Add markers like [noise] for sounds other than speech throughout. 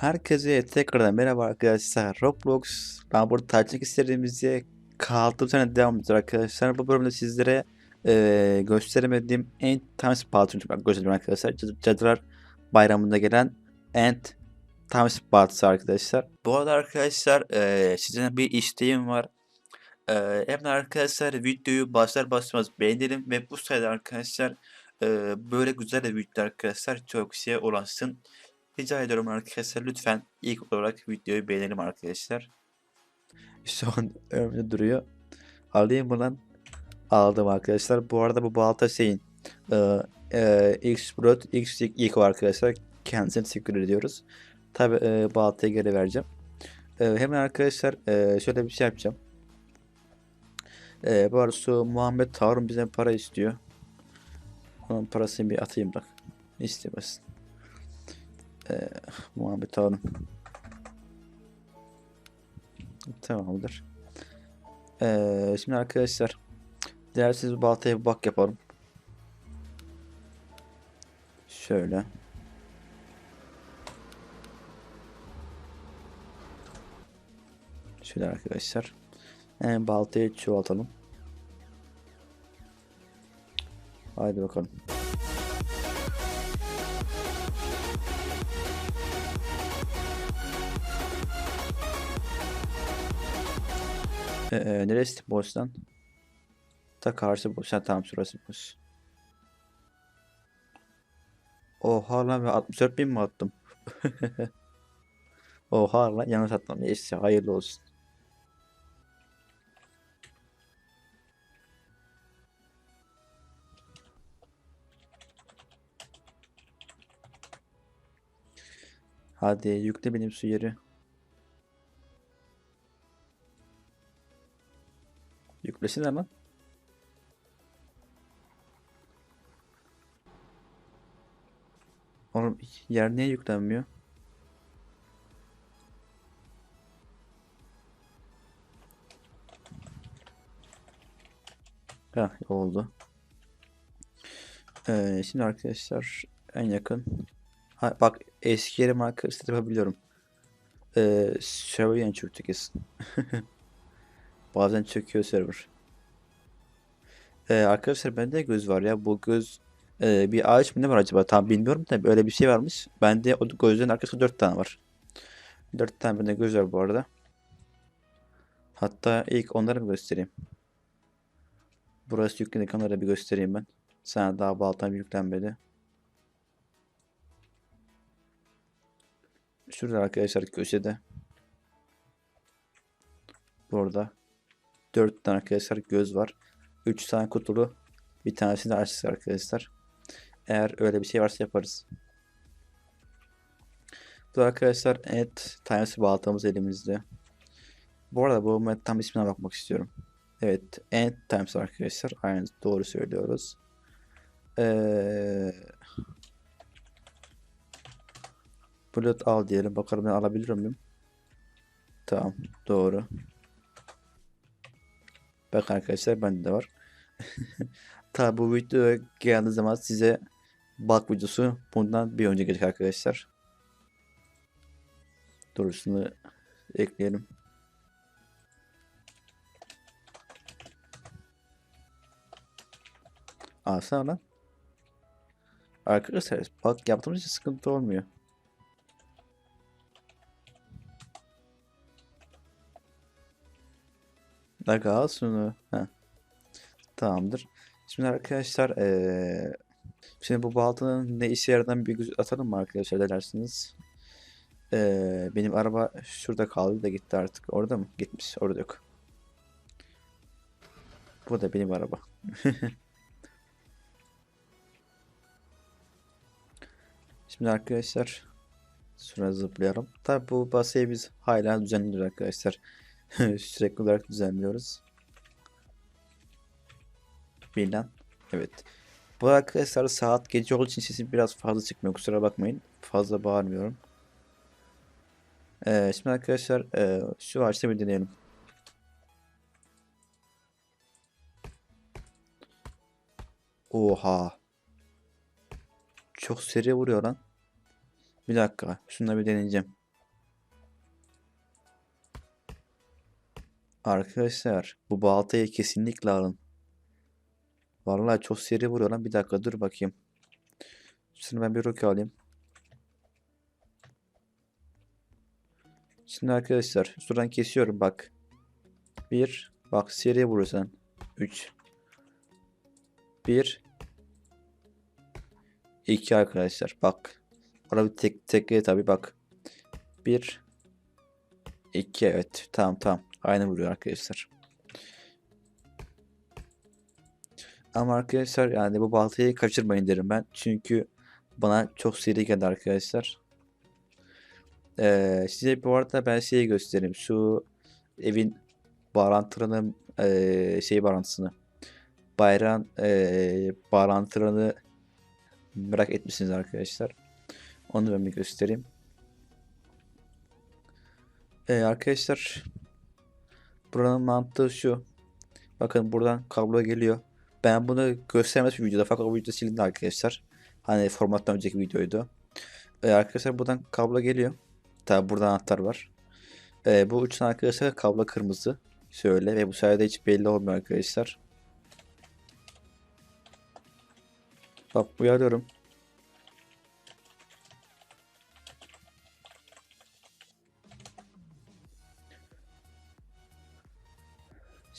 Herkese tekrardan merhaba arkadaşlar. Roblox Lambert Tacik serimize kaldığım sene devam ediyoruz arkadaşlar. Bu bölümde sizlere eee gösteremediğim End Times Baltı'nı göstereceğim arkadaşlar. Cad- Cadılar Bayramı'nda gelen End Times Baltı'sı arkadaşlar. Bu arada arkadaşlar eee sizden bir isteğim var. Eee hemen arkadaşlar videoyu başlar başlamaz beğenelim ve bu sayede arkadaşlar eee, böyle güzel de videolar arkadaşlar çok şeye ulaşsın. Rica ediyorum arkadaşlar lütfen ilk olarak videoyu beğenelim arkadaşlar. An [laughs] önümde duruyor. Alayım mı? Aldım arkadaşlar. Bu arada bu balta şeyin e, e, X Brot X ilk arkadaşlar. Kendisine teşekkür ediyoruz. Tabi e, baltayı geri vereceğim. E, hemen arkadaşlar e, şöyle bir şey yapacağım. E, bu arada şu Muhammed Tarun bizden para istiyor. Onun parasını bir atayım bak. İstemesin. Ee, Muhammed Hanım. Tamamdır. Ee, şimdi arkadaşlar dilerseniz bu baltaya bir bak yapalım. Şöyle. Şöyle arkadaşlar. Hemen baltayı çoğaltalım. Haydi bakalım. Ee, neresi boş lan? Ta karşı boş. Ha, tamam şurası boş. Oha lan ben 64 bin mi attım? [laughs] Oha lan yanlış attım. Neyse hayırlı olsun. Hadi yükle benim su yeri. Yüklesin hemen. Oğlum yer niye yüklenmiyor? Heh oldu. Ee, şimdi arkadaşlar en yakın. Ha, bak eski yere marka set yapabiliyorum. Ee, server yeni çöktü kesin. [laughs] Bazen çöküyor server. Ee, arkadaşlar bende göz var ya. Bu göz e, bir ağaç mı ne var acaba? Tam bilmiyorum da böyle bir şey varmış. Bende o gözlerin arkasında 4 tane var. 4 tane bende göz var bu arada. Hatta ilk onları mı göstereyim? Burası yüklenik onları bir göstereyim ben. Sana daha baltam yüklenmedi. Şurada arkadaşlar köşede. Burada 4 tane arkadaşlar göz var. 3 tane kutulu. Bir tanesini açtık arkadaşlar. Eğer öyle bir şey varsa yaparız. Bu arkadaşlar et tanesi baltamız elimizde. Bu arada bu met tam ismine bakmak istiyorum. Evet, End Times arkadaşlar. Aynen doğru söylüyoruz. Ee, Bullet al diyelim. Bakalım ben alabilir miyim? Tamam, doğru. Bakın arkadaşlar bende de var. [laughs] Tabi bu video geldiği zaman size bak videosu bundan bir önce gelecek arkadaşlar. Doğrusunu ekleyelim. Alsana lan. Arkadaşlar bak yaptığımız için sıkıntı olmuyor. Aga al şunu. Heh. Tamamdır. Şimdi arkadaşlar eee şimdi bu baltanın ne işe yaradığını bir göz atalım mı arkadaşlar dersiniz. Eee benim araba şurada kaldı da gitti artık. Orada mı? Gitmiş. Orada yok. Bu da benim araba. [laughs] Şimdi arkadaşlar şuraya zıplayalım. Tabi bu basayı biz hala düzenliyoruz arkadaşlar. [laughs] Sürekli olarak düzenliyoruz. Bilden. Evet. Bu arkadaşlar saat gece olduğu için sesim biraz fazla çıkmıyor. Kusura bakmayın. Fazla bağırmıyorum. Ee, şimdi arkadaşlar e, şu ağaçta bir deneyelim. Oha. Çok seri vuruyor lan. Bir dakika. Şunu bir deneyeceğim. Arkadaşlar bu baltayı kesinlikle alın. Vallahi çok seri vuruyor lan. Bir dakika dur bakayım. Şunu ben bir roke alayım. Şimdi arkadaşlar şuradan kesiyorum bak. Bir. Bak seri vurursan. Üç. Bir. İki arkadaşlar. Bak. Araba tek tek tabi bak. Bir. İki evet. Tamam tamam. Aynı vuruyor arkadaşlar. Ama arkadaşlar yani bu baltayı kaçırmayın derim ben. Çünkü bana çok seri geldi arkadaşlar. Ee, size bu arada ben şeyi göstereyim. Şu evin bağlantılarının ee, şey bağlantısını. Bayrağın ee, bağlantılarını merak etmişsiniz arkadaşlar. Onu ben bir göstereyim. Ee, arkadaşlar buranın mantığı şu. Bakın buradan kablo geliyor. Ben bunu göstermedim videoda fakat o video silindi arkadaşlar. Hani formattan önceki videoydu. Ee, arkadaşlar buradan kablo geliyor. Tabi burada anahtar var. Ee, bu uçan arkadaşlar kablo kırmızı. Şöyle ve bu sayede hiç belli olmuyor arkadaşlar. Bak uyarıyorum.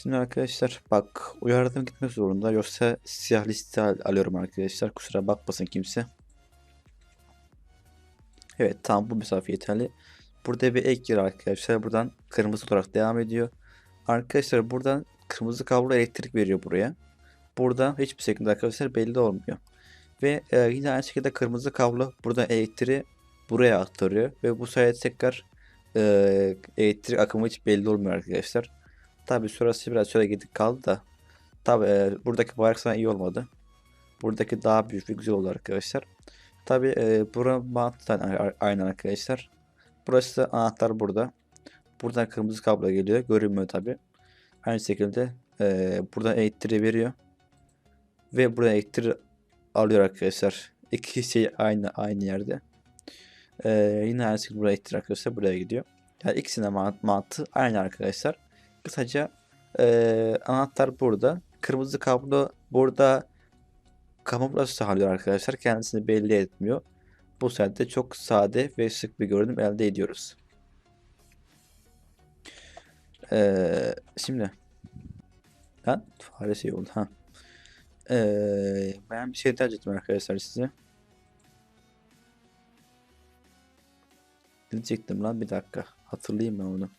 Şimdi arkadaşlar bak uyardım gitmek zorunda yoksa siyah liste al- alıyorum arkadaşlar kusura bakmasın kimse. Evet tamam bu mesafe yeterli. Burada bir ek yer arkadaşlar buradan kırmızı olarak devam ediyor. Arkadaşlar buradan kırmızı kablo elektrik veriyor buraya. Buradan hiçbir şekilde arkadaşlar belli olmuyor. Ve e, yine aynı şekilde kırmızı kablo buradan elektriği buraya aktarıyor. Ve bu sayede tekrar e, elektrik akımı hiç belli olmuyor arkadaşlar. Tabi sırası biraz şöyle gidip kaldı da. Tabi e, buradaki bayrak sana iyi olmadı. Buradaki daha büyük ve güzel oldu arkadaşlar. Tabi e, bura mantıklı aynı arkadaşlar. Burası da anahtar burada. Buradan kırmızı kablo geliyor. Görünmüyor tabi. Aynı şekilde e, buradan elektriği veriyor. Ve buradan elektriği alıyor arkadaşlar. İki şey aynı aynı yerde. E, yine aynı şekilde buraya elektriği arkadaşlar buraya gidiyor. Yani ikisinin mant mantığı aynı arkadaşlar. Kısaca e, anahtar burada. Kırmızı kablo burada kamuflaj sağlıyor arkadaşlar. Kendisini belli etmiyor. Bu sayede çok sade ve sık bir görünüm elde ediyoruz. Ee, şimdi lan fare şey oldu ha. Ee, ben bir şey tercih ettim arkadaşlar size. Diyecektim lan bir dakika. Hatırlayayım ben onu.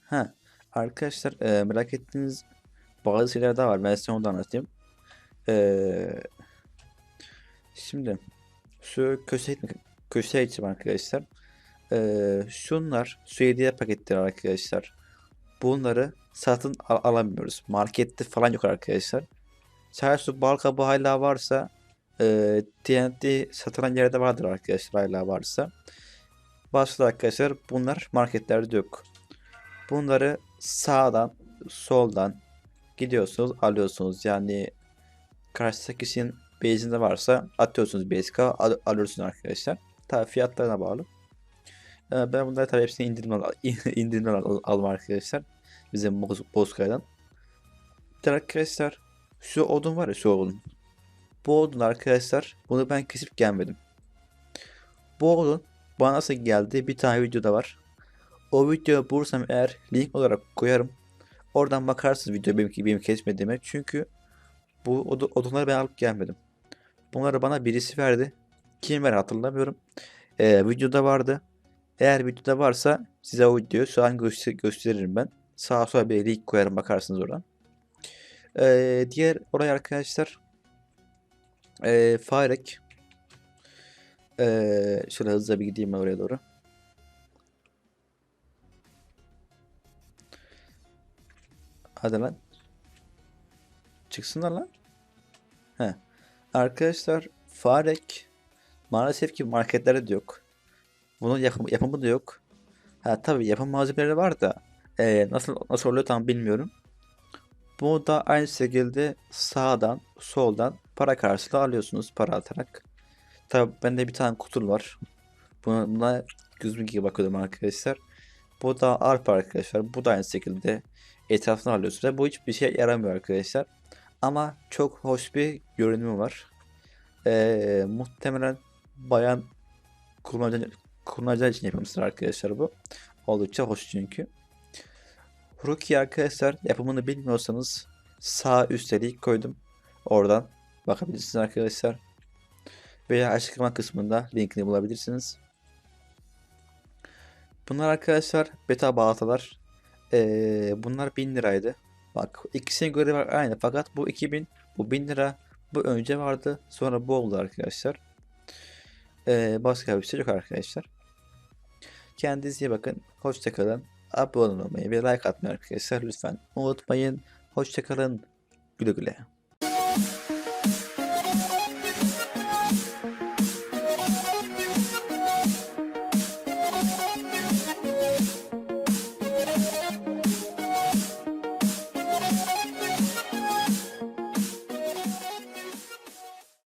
Ha arkadaşlar e, merak ettiğiniz bazı şeyler daha var. Ben size onu da anlatayım. Ee, şimdi şu köşe köşe için arkadaşlar. Ee, şunlar şu hediye paketleri arkadaşlar. Bunları satın al alamıyoruz. Markette falan yok arkadaşlar. Su bal kabı hala varsa e, TNT satılan yerde vardır arkadaşlar hala varsa. Başka arkadaşlar bunlar marketlerde yok. Bunları sağdan soldan gidiyorsunuz alıyorsunuz. Yani karşıdaki kişinin base'inde varsa atıyorsunuz base'e al alıyorsunuz arkadaşlar. Tabi fiyatlarına bağlı. Ee, ben bunları tabi hepsini [laughs] indirimden, al indirimden arkadaşlar. Bizim Boz Bozkaya'dan. Arkadaşlar şu odun var ya şu odun. Bu odun arkadaşlar bunu ben kesip gelmedim. Bu odun bana nasıl geldi bir tane videoda var. O videoyu bulursam eğer link olarak koyarım. Oradan bakarsınız video benim, benim kesmediğime. Çünkü bu odunları ben alıp gelmedim. Bunları bana birisi verdi. Kim ver hatırlamıyorum. Ee, videoda vardı. Eğer videoda varsa size o videoyu şu an göster gösteririm ben. Sağa sola bir link koyarım bakarsınız oradan. Ee, diğer olay arkadaşlar. Ee, Farek. Ee, şöyle hızlı bir gideyim ben oraya doğru. Hadi lan. Çıksınlar lan. He. Arkadaşlar farek maalesef ki marketlerde de yok. Bunun yapımı, yapımı da yok. Ha tabi yapım malzemeleri var da e, nasıl nasıl oluyor tam bilmiyorum. Bu da aynı şekilde sağdan soldan para karşılığı alıyorsunuz para atarak. Tabi bende bir tane kutu var. Buna, buna gözüm gibi bakıyordum arkadaşlar. Bu da arpa arkadaşlar. Bu da aynı şekilde etrafını alıyorsunuz. Ve bu hiçbir şey yaramıyor arkadaşlar. Ama çok hoş bir görünümü var. Ee, muhtemelen bayan kullanıcı, kullanıcılar için yapılmıştır arkadaşlar bu. Oldukça hoş çünkü. Rookie arkadaşlar yapımını bilmiyorsanız sağ üstte link koydum. Oradan bakabilirsiniz arkadaşlar. Veya açıklama kısmında linkini bulabilirsiniz. Bunlar arkadaşlar beta bağlatalar. Ee, bunlar 1000 liraydı. Bak ikisinin göre var aynı fakat bu 2000 bu 1000 lira bu önce vardı sonra bu oldu arkadaşlar. Ee, başka bir şey yok arkadaşlar. Kendinize iyi bakın. Hoşçakalın. Abone olmayı ve like atmayı arkadaşlar lütfen unutmayın. Hoşçakalın. Güle güle.